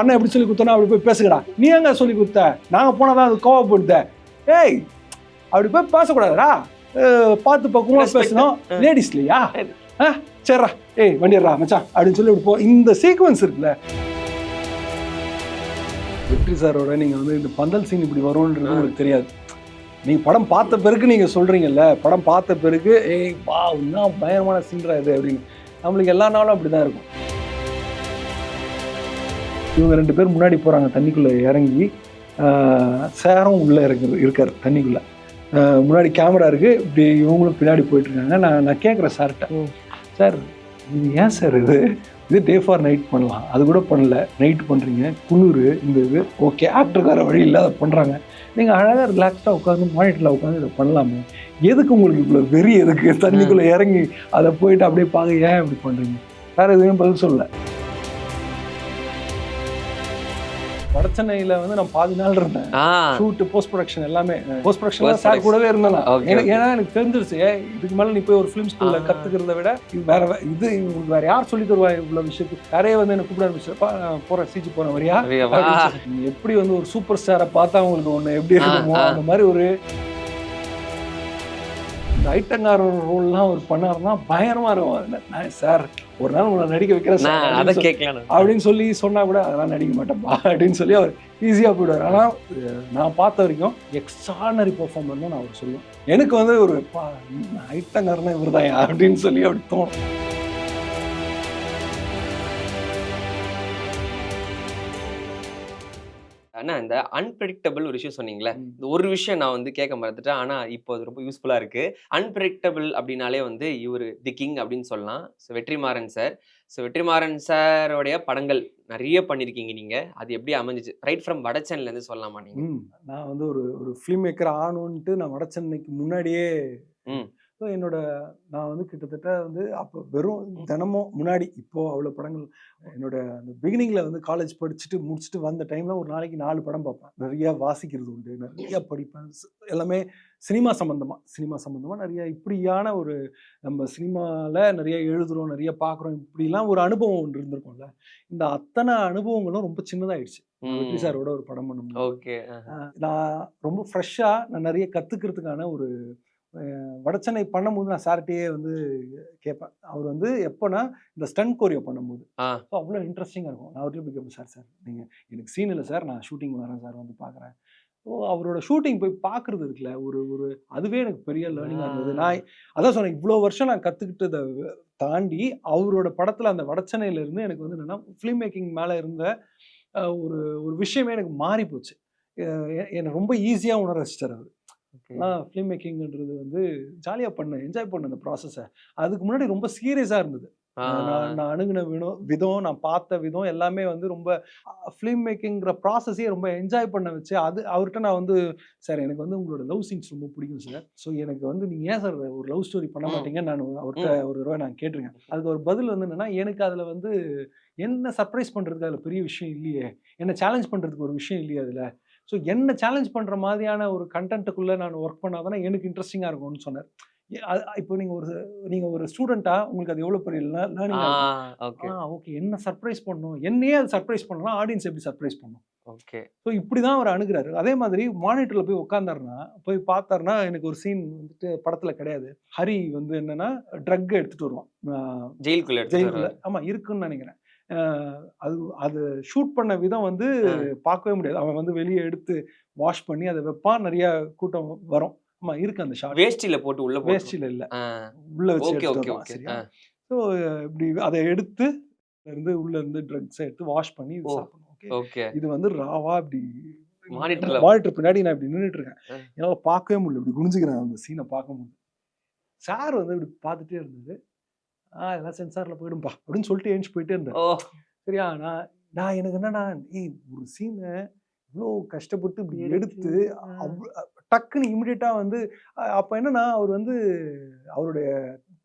அண்ணன் எப்படி சொல்லி கொடுத்தனா அப்படி போய் பேசுங்கடா. நீ எங்க சொல்லி கொடுத்த? நாங்க போனாதான் அது கோவப்படுத்த. ஏய் அப்படி போய் பேசக்கூடாதுடா. பார்த்து பக்குவமா Respect. பேசணும். லேடிஸ் இல்லையா? ஆ, சரிடா. ஏய் வண்டிடுறா மச்சான். அப்படின்னு சொல்லி போ. இந்த சீக்வன்ஸ் இருக்குல்ல. வெற்றி சாரோட நீங்க வந்து இந்த பந்தல் சீன் இப்படி வரும்ன்றது உங்களுக்கு தெரியாது. நீங்க படம் பார்த்த பிறகு நீங்க சொல்றீங்கல்ல படம் பார்த்த பிறகு ஏய் வா இன்னும் பயங்கரமான சீன்ரா இது அப்படின்னு. நம்மளுக்கு எல்லா நாளும் அப்படிதான் இருக்கும். இவங்க ரெண்டு பேர் முன்னாடி போறாங்க தண்ணிக்குள்ள இறங்கி. சேரும் உள்ள இருக்கு இருக்காரு தண்ணிக்குள்ள. முன்னாடி கேமரா இருக்கு இப்படி இவங்களும் பின்னாடி போயிட்டு இருக்காங்க. நான் நான் கேட்குறேன் சார்கிட்ட. சார் இது ஏன் சார் இது? இது டே ஃபார் நைட் பண்ணலாம். அது கூட பண்ணல. நைட் பண்ணுறீங்க குளிர் இந்த இது. ஓகே ஆக்டருக்கார வழி இல்லாத பண்ணுறாங்க நீங்கள் அழகாக ரிலாக்ஸ்டாக உட்காந்து மானிட்டரில் உட்காந்து இதை பண்ணலாமே. எதுக்கு உங்களுக்கு இவ்வளோ வெறி எதுக்கு? தண்ணிக்குள்ளே இறங்கி அதை போயிட்டு அப்படியே பார்க்க ஏன் இப்படி பண்ணுறீங்க வேறு எதுவும் பதில் சொல்லல. வட சென்னையில் வந்து நான் பாதி நாள் இருந்தேன். ஷூட் போஸ்ட் ப்ரொடக்ஷன் எல்லாமே. Post production sir. கூடவே இருந்தேன் எனக்கு. ஏன்னா எனக்கு தெரிஞ்சிருச்சு இதுக்கு மேல நீ போய் ஒரு ஃபிலிம் ஸ்கூல்ல. கத்துக்கிறத விட இது வேற இது உங்களுக்கு வேற யார் சொல்லி தருவா இவ்வளவு விஷயத்துக்கு நிறைய வந்து என்ன கூப்பிட ஆரம்பிச்சிருப்பா போறேன் சிஜி போறேன் வரியா? எப்படி வந்து ஒரு சூப்பர் ஸ்டாரை பார்த்தா உங்களுக்கு ஒண்ணு எப்படி இருக்குமோ. அந்த மாதிரி ஒரு இந்த ஐட்டங்கார ரோல்லாம் அவர் பண்ணாருன்னா பயங்கரமா இருக்கும். சார் ஒரு நாள் உங்களை நடிக்க வைக்கிறேன் நான் அதை அப்படின்னு சொல்லி- கேட்கலாம் அப்படின்னு சொல்லி சொன்னா கூட அதெல்லாம் நடிக்க மாட்டேன்ப்பா அப்படின்னு சொல்லி அவர் ஈஸியாக போயிடுவார். ஆனால் நான் பார்த்த வரைக்கும் எக்ஸ்ட்ரானரி பெர்ஃபார்மர் நான் அவர் சொல்லுவேன். எனக்கு வந்து ஒரு ஐட்டங்காரனா இவர் தான் அப்படின்னு சொல்லி அப்படி தோணும். ஆனா இந்த அன்பிரடிக்டபிள் ஒரு விஷயம் சொன்னீங்களே. இந்த ஒரு விஷயம் நான் வந்து கேட்க மறந்துட்டேன். ஆனா இப்போ அது ரொம்ப யூஸ்ஃபுல்லா இருக்கு. அன்பிரடிக்டபிள் அப்படின்னாலே வந்து இவர் தி கிங் அப்படின்னு சொல்லலாம். So Vetrimaaran sir. So Vetrimaaran சாரோடைய படங்கள் நிறைய பண்ணியிருக்கீங்க நீங்க. அது எப்படி அமைஞ்சிச்சு? ரைட் ஃப்ரம் வடச்சன்ல இருந்து சொல்லலாமா நீங்க? நான் வந்து ஒரு ஒரு ஃபிலிம் மேக்கர் ஆகணுன்ட்டு நான் வட சென்னைக்கு முன்னாடியே. ஸோ என்னோட நான் வந்து கிட்டத்தட்ட வந்து அப்போ வெறும் தினமும் முன்னாடி இப்போ அவ்வளோ படங்கள் என்னோட அந்த பிகினிங்கில் வந்து காலேஜ் படிச்சுட்டு முடிச்சுட்டு வந்த டைமில் ஒரு நாளைக்கு நாலு படம் பார்ப்பேன். நிறைய வாசிக்கிறது உண்டு நிறைய படிப்பேன். எல்லாமே சினிமா சம்மந்தமாக சினிமா சம்மந்தமாக நிறைய இப்படியான ஒரு நம்ம சினிமாவில் நிறைய எழுதுகிறோம் நிறைய பார்க்குறோம். இப்படிலாம் ஒரு அனுபவம் ஒன்று இருந்திருக்கும்ல. இந்த அத்தனை அனுபவங்களும் ரொம்ப சின்னதாயிடுச்சு. வெற்றி சாரோட ஒரு படம் பண்ணும்போது. ஓகே நான் ரொம்ப ஃப்ரெஷ்ஷாக நான் நிறைய கற்றுக்கிறதுக்கான ஒரு வடச்சென்னை பண்ணும்போது நான் சார்கிட்டயே வந்து கேட்பேன். அவர் வந்து எப்போனா இந்த ஸ்டன் கோரியோ பண்ணும்போது. ஸோ அவ்வளோ இன்ட்ரெஸ்டிங்காக இருக்கும். நான் அவர்கிட்ட போய் கேட்பேன் சார் சார் நீங்கள் எனக்கு சீன் இல்லை சார். நான் ஷூட்டிங் வரேன் சார். வந்து பார்க்குறேன். ஸோ அவரோட ஷூட்டிங் போய் பார்க்குறது இருக்குல்ல ஒரு ஒரு அதுவே எனக்கு பெரிய லேர்னிங்காக இருந்தது. நான் அதான் சொன்னேன் இவ்வளோ வருஷம் நான் கற்றுக்கிட்டதை தாண்டி அவரோட படத்தில் அந்த வடச்சென்னையில இருந்து எனக்கு வந்து என்னென்னா ஃபிலிம் மேக்கிங் மேலே இருந்த ஒரு ஒரு விஷயமே எனக்கு மாறி போச்சு என்னை ரொம்ப ஈஸியாக உணர வச்சிட்டார் அவர். ஆனால் ஃபிலிம் மேக்கிங்ன்றது வந்து ஜாலியாக பண்ணேன் என்ஜாய் பண்ண அந்த ப்ராசஸை அதுக்கு முன்னாடி ரொம்ப சீரியஸாக இருந்தது. நான் நான் அணுகுன விதம் விதம் நான் பார்த்த விதம் எல்லாமே வந்து ரொம்ப ஃபிலிம் மேக்கிங்கிற ப்ராசஸையே ரொம்ப என்ஜாய் பண்ண வச்சு அது அவர்கிட்ட நான் வந்து சார் எனக்கு வந்து உங்களோட லவ் சீன்ஸ் ரொம்ப பிடிக்கும் சார் ஸோ எனக்கு வந்து நீங்கள் ஏன் சார் ஒரு லவ் ஸ்டோரி பண்ண ம். மாட்டீங்க நான் அவர்கிட்ட ஒரு தடவை நான் கேட்டிருக்கேன். அதுக்கு ஒரு பதில் வந்து என்னன்னா எனக்கு அதில் வந்து என்ன சர்ப்ரைஸ் பண்ணுறதுக்கு அதில் பெரிய விஷயம் இல்லையே. என்ன சேலஞ்ச் பண்ணுறதுக்கு ஒரு விஷயம் இல்லையே அதில். ஸோ என்ன சேலஞ்ச் பண்ணுற மாதிரியான ஒரு கண்டென்ட்டுக்குள்ளே நான் ஒர்க் பண்ணாதானே எனக்கு இன்ட்ரெஸ்டிங்காக இருக்கும்னு சொன்னார். இப்போ நீங்கள் ஒரு நீங்கள் ஒரு ஸ்டூடெண்ட்டாக உங்களுக்கு அது எவ்வளோ பெரிய லேர்னிங் ஓகே ஓகே என்ன சர்ப்ரைஸ் பண்ணணும் என்னையே அது சர்ப்ரைஸ் பண்ணலாம் ஆடியன்ஸ் எப்படி சர்ப்ரைஸ் பண்ணும்? ஓகே ஸோ இப்படி தான் அவர் அணுகுறாரு. அதே மாதிரி மானிட்டரில் போய் உட்காந்தாருன்னா போய் பார்த்தாருன்னா எனக்கு ஒரு சீன் வந்துட்டு படத்தில் கிடையாது. ஹரி வந்து என்னன்னா ட்ரக் எடுத்துட்டு வருவான். ஜெயிலுக்குள்ள ஜெயிலுக்குள்ள ஆமாம் இருக்குன்னு நினைக்கிறேன். அது அது ஷூட் பண்ண விதம் வந்து. பார்க்கவே முடியாது. அவன் வந்து வெளியே எடுத்து வாஷ் பண்ணி அதை வைப்பான். நிறைய கூட்டம் வரும். ஆமா இருக்கு அந்த ஷார்ட் வேஷ்டியில போட்டு உள்ள வேஸ்டில் இல்லை. உள்ள வச்சு ஸோ இப்படி அதை எடுத்து இருந்து உள்ள இருந்து ட்ரக்ஸை எடுத்து வாஷ் பண்ணி. சாப்பிடணும். இது வந்து ராவா இப்படி. மானிட்டர் பின்னாடி நான் இப்படி நின்றுட்டு இருக்கேன். என்னால பார்க்கவே முடியல. இப்படி குனிஞ்சுக்கிறேன் அந்த சீனை பார்க்க முடியல சார் வந்து இப்படி பார்த்துட்டே இருந்தது. ஆ இதெல்லாம் சென்சார்ல போயிடும்பா அப்படின்னு சொல்லிட்டு ஏஞ்சி போயிட்டே இருந்தேன். சரியா நான் நான் எனக்கு என்னன்னா ஏய் ஒரு சீனை இவ்வளோ கஷ்டப்பட்டு இப்படி எடுத்து டக்குன்னு இமிடியட்டா வந்து அப்ப என்னன்னா அவர் வந்து அவருடைய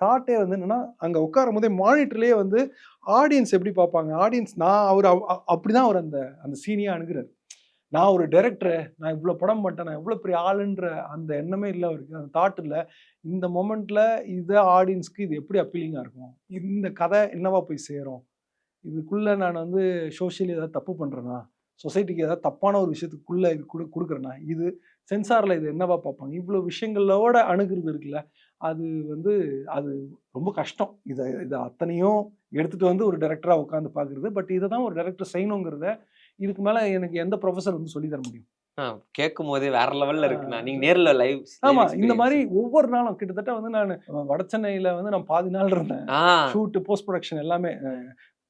தாட்டே வந்து என்னன்னா அங்க உட்காரும் போதே மானிட்டர்லயே வந்து ஆடியன்ஸ் எப்படி பார்ப்பாங்க? ஆடியன்ஸ் நான் அவர் அவ்- அ- அப்படிதான் அவர் அந்த அந்த சீனியை அணுகுறாரு. நான் ஒரு டைரக்டர் நான் இவ்வளோ படம் பண்ணிட்டேன் நான் எவ்வளோ பெரிய ஆளுன்ற அந்த எண்ணமே இல்லை அவருக்கு. அந்த தாட் இல்லை. இந்த மொமெண்ட்டில் இதை ஆடியன்ஸ்க்கு இது எப்படி அப்பீலிங்காக இருக்கும்? இந்த கதை என்னவா போய் சேரும்? இதுக்குள்ளே நான் வந்து சோஷியலி ஏதாவது தப்பு பண்ணுறேன்னா சொசைட்டிக்கு ஏதாவது தப்பான ஒரு விஷயத்துக்குள்ளே இது கொடு கொடுக்குறேனா? இது சென்சாரில் இது என்னவா பார்ப்பாங்க? இவ்வளோ விஷயங்களோட அணுகிறது இருக்குல்ல அது வந்து அது ரொம்ப கஷ்டம். இதை இதை அத்தனையும் எடுத்துட்டு வந்து ஒரு டேரக்டராக உட்காந்து பார்க்குறது. பட் இதை தான் ஒரு டேரக்டர் செய்யணுங்கிறத இதுக்கு மேல எனக்கு எந்த ப்ரொஃபஸர் வந்து சொல்லி தர முடியும்? கேட்கும் போதே வேற லெவல்ல இருக்குண்ணா நீங்க நேர்ல லைவ் ஆமா இந்த மாதிரி ஒவ்வொரு நாளும் கிட்டத்தட்ட வந்து நான் வட சென்னையில வந்து நான் பாதி நாள் இருந்தேன். ஷூட் போஸ்ட் ப்ரொடக்ஷன் எல்லாமே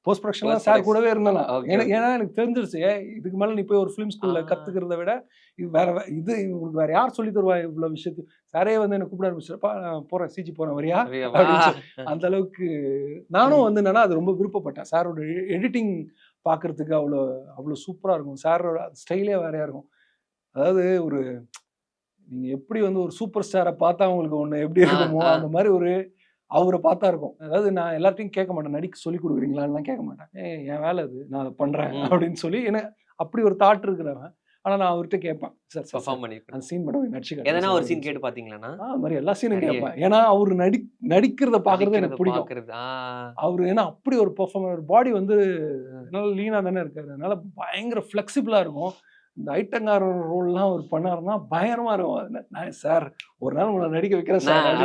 போஸ்ட் ப்ரொடக்ஷன்லாம் சார். கூடவே இருந்தேன் எனக்கு ஏன்னா எனக்கு தெரிஞ்சிருச்சு இதுக்கு மேல நீ போய் ஒரு ஃபிலிம் ஸ்கூல்ல ஆ. கத்துக்கிறத விட இது வேற இது உங்களுக்கு வேற யார் சொல்லி தருவா இவ்வளவு விஷயத்து? சாரே வந்து என்ன கூப்பிட ஆரம்பிச்சிருப்பா போறேன் சிஜி போறேன் வரியா? அந்த அளவுக்கு நானும் வந்து என்னன்னா அது ரொம்ப விருப்பப்பட்டேன். சாரோட எடிட்டிங் பார்க்கறதுக்கு அவ்வளோ அவ்வளோ சூப்பராக இருக்கும். சாரோட ஸ்டைலே வேறையா இருக்கும். அதாவது ஒரு நீங்க எப்படி வந்து ஒரு சூப்பர் ஸ்டாரை பார்த்தா உங்களுக்கு ஒன்று எப்படி இருக்குமோ. அந்த மாதிரி ஒரு அவரை பார்த்தா இருக்கும். அதாவது நான் எல்லார்ட்டையும் கேட்க மாட்டேன். நடிக்க சொல்லி கொடுக்குறீங்களான்லாம் கேட்க மாட்டேன். என் வேலை அது. நான் அதை பண்றேன். ம். அப்படின்னு சொல்லி எனக்கு அப்படி ஒரு தாட் இருக்கிறவன் ஆனா நான் அவர்கிட்ட கேட்பேன். சார் பெர்ஃபார்ம் பண்ணிருக்கேன் அந்த சீன் மட்டும் நடிச்சு எதனா ஒரு சீன் கேட்டு சொல்லி. ஆ, மாதிரி எல்லா சீனும். கேட்பேன். ஏன்னா அவர் நடி நடிக்கிறத பார்க்கறது எனக்கு பிடிக்கும். அவர் ஏன்னா அப்படி ஒரு பெர்ஃபார்மர் பாடி வந்து நல்ல லீனா தானே இருக்காரு. அதனால பயங்கர ஃப்ளெக்சிபிளா இருக்கும். இந்த ஐட்டங்காரர் ரோல்லாம் அவர் பண்ணாருன்னா பயங்கரமா இருக்கும். நான் சார் ஒரு நாள் உங்களை நடிக்க வைக்கிறேன் சார்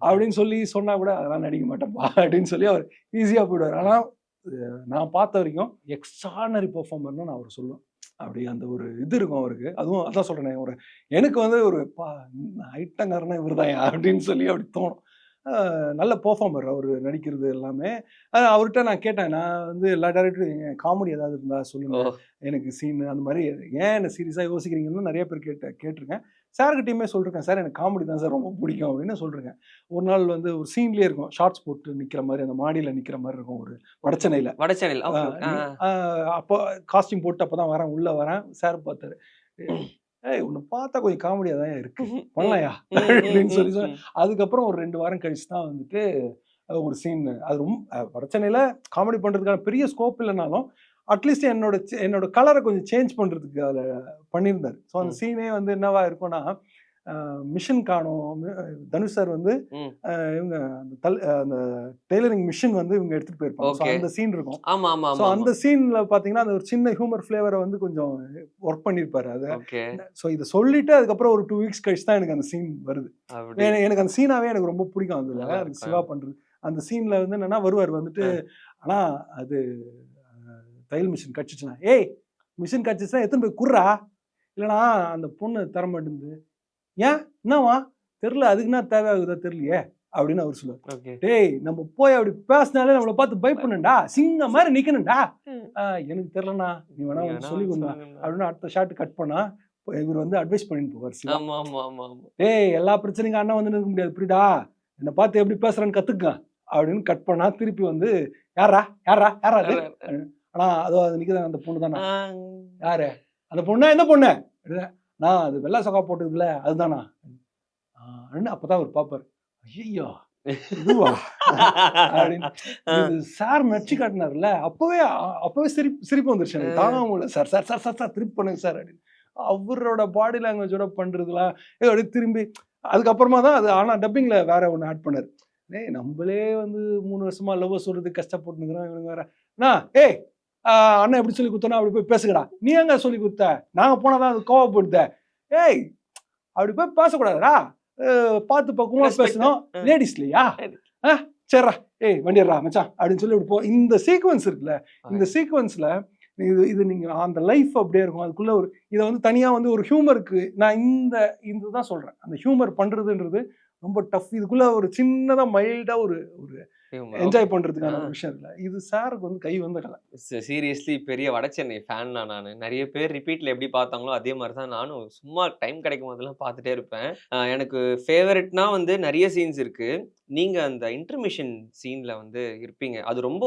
அப்படின்னு சொல்லி- சொன்னா கூட அதெல்லாம் நடிக்க மாட்டேன்ப்பா அப்படின்னு சொல்லி அவர் ஈஸியா போயிடுவார். ஆனா அஹ், நான் பார்த்த வரைக்கும் எக்ஸ்ட்ரானரி பெர்ஃபார்மர்னு நான் அவர் சொல்லுவேன். அப்படி அந்த ஒரு இது இருக்கும் அவருக்கு. அதுவும் அதான் சொல்றேனே ஒரு எனக்கு வந்து ஒரு பா ஐட்டங்காரனா இவர் தான் அப்படின்னு சொல்லி அப்படி தோணும். நல்ல பெர்ஃபார்மர் அவர் நடிக்கிறது எல்லாமே. அவர்கிட்ட நான் கேட்டேன் நான் வந்து எல்லா டேரக்டரும் காமெடி ஏதாவது இருந்தா சொல்லுங்க. ஓ. எனக்கு சீன் அந்த மாதிரி ஏன் என்ன சீரியஸாக யோசிக்கிறீங்கன்னு நிறைய பேர் கேட்ட கேட்டிருக்கேன். சார்கிட்டயுமே சொல்லிருக்கேன் சார் எனக்கு காமெடி தான் சார் ரொம்ப பிடிக்கும் அப்படின்னு சொல்லிருக்கேன். ஒரு நாள் வந்து ஒரு சீன்லேயே இருக்கும் ஷார்ட்ஸ் போட்டு நிற்கிற மாதிரி அந்த மாடியில் நிற்கிற மாதிரி இருக்கும் ஒரு வடச்சென்னையில் வட சேனல் அப்போ காஸ்டியூம் போட்டு அப்போ தான் வரேன் உள்ளே வரேன் சார் பார்த்தாரு. ஏய் உன்னை பார்த்தா கொஞ்சம் காமெடியாக தான் இருக்கு பண்ணலையா? அப்படின்னு சொல்லி சொன்னேன். அதுக்கப்புறம் ஒரு ரெண்டு வாரம் கழிச்சு தான் வந்துட்டு ஒரு சீன் அது ரொம்ப வடச்சென்னையில் காமெடி பண்ணுறதுக்கான பெரிய ஸ்கோப் இல்லைனாலும் அட்லீஸ்ட் என்னோட என்னோட கலரை கொஞ்சம் சேஞ்ச் பண்ணுறதுக்கு அதில் பண்ணியிருந்தார். ஸோ அந்த. சீனே வந்து என்னவா இருக்கும்னா மிஷின் காணும். தனுஷ் சார் வந்து இவங்க அந்த தல் அஹ், அந்த டெய்லரிங் மிஷின் வந்து இவங்க எடுத்துட்டு போயிருப்பாங்க. அந்த சீன் இருக்கும். ஆமா ஆமா ஸோ அந்த சீன்ல பாத்தீங்கன்னா அந்த ஒரு சின்ன ஹியூமர் ஃபிளேவரை வந்து கொஞ்சம் ஒர்க் பண்ணியிருப்பாரு. அது ஸோ இதை சொல்லிட்டு அதுக்கப்புறம் ஒரு டூ வீக்ஸ் கழிச்சு தான் எனக்கு அந்த சீன் வருது. எனக்கு அந்த சீனாவே எனக்கு ரொம்ப பிடிக்கும். அதுல எனக்கு. சிவா பண்றது. அந்த சீன்ல வந்து என்னன்னா வருவார் வந்துட்டு ஆனா அது தையல் மிஷின் கடிச்சிச்சுனா ஏய் மிஷின் கடிச்சிச்சுனா எத்தனை போய் குர்றா இல்லைனா அந்த பொண்ணு தர மாட்டேங்குது ஏன்? என்னவா தெரில அதுக்கு என்ன தேவையாகுதா தெரியலையே அப்படின்னு அவர் சொல்லுவார். டேய் நம்ம போய் அப்படி பேசினாலே நம்மளை பார்த்து பயப்படணும்டா சிங்க மாதிரி நிக்கணும்டா. எனக்கு தெரியலண்ணா நீ வேணா சொல்லி கொடுங்க அப்படின்னு அடுத்த ஷாட் கட் பண்ணா இவர் வந்து அட்வைஸ் பண்ணிட்டு போவார் டேய் எல்லா பிரச்சனைக்கும் அண்ணன் வந்து நிற்க முடியாது புரியுதா? என்னை பார்த்து எப்படி பேசுறேன்னு கத்துக்க அப்படின்னு கட் பண்ணா திருப்பி வந்து யாரா யாரா யாரா ஆனா அதோ அது நிக்கிறேன் அந்த பொண்ணு தானா? யாரு? அந்த பொண்ணா எந்த பொண்ணு? நான் அது வெள்ளை சொக்கா போட்டதுல அதுதானா அப்பதான் அவர் பாப்பாரு. ஐயோ இதுவா? அப்படின்னு. சார் நடிச்சு காட்டினார்ல அப்பவே அப்பவே சிரிப்பு சிரிப்பு வந்துருச்சு எனக்கு. தாங்க முடியல. Sir sir sir sir sir திருப்பி பண்ணுங்க சார் அப்படின்னு. அவரோட பாடி லாங்குவேஜோட பண்றதுலாம் ஏதோ அப்படியே திரும்பி அதுக்கப்புறமா தான் அது ஆனா டப்பிங்ல வேற ஒன்று ஆட் பண்ணாரு. ஏய் நம்மளே வந்து மூணு வருஷமா லவ் சொல்றது கஷ்டப்பட்டுக்கிறோம் இவனுங்க வேற. நான் ஏய் அண்ணன் எப்படி சொல்லி கொடுத்தோன்னா அப்படி போய் பேசுங்கடா. நீ எங்க சொல்லி கொடுத்த? நாங்க போனாதான் அது கோவப்படுத்த. ஏய் அப்படி போய் பேசக்கூடாதுடா. பார்த்து பக்குவமா. பேசணும். லேடிஸ் இல்லையா? சரிடா. ஏய் வண்டிடுறா மச்சான். அப்படின்னு சொல்லி இப்படி போ இந்த சீக்வன்ஸ் இருக்குல்ல இந்த சீக்வன்ஸ்ல இது இது நீங்க அந்த லைஃப் அப்படியே இருக்கும். அதுக்குள்ள ஒரு இதை வந்து தனியா வந்து ஒரு ஹியூமருக்கு நான் இந்த இதுதான் சொல்றேன். அந்த ஹியூமர் பண்றதுன்றது ரொம்ப டஃப் இதுக்குள்ள ஒரு சின்னதா மைல்டா ஒரு ஒரு என்ஜாய் பண்றதுக்கான. ஒரு விஷயம் இருக்குல்ல இது சாருக்கு வந்து கை வந்த கலை சீரியஸ்லி பெரிய வடச்சென்னை ஃபேன் தான் நான் நிறைய பேர் ரிப்பீட்ல எப்படி பார்த்தாங்களோ அதே மாதிரி தான் நானும் சும்மா டைம் கிடைக்கும் போதெல்லாம் பார்த்துட்டே இருப்பேன். எனக்கு ஃபேவரட்னா வந்து நிறைய சீன்ஸ் இருக்கு. நீங்க அந்த இன்டர்மிஷன் சீன்ல வந்து இருப்பீங்க. அது ரொம்ப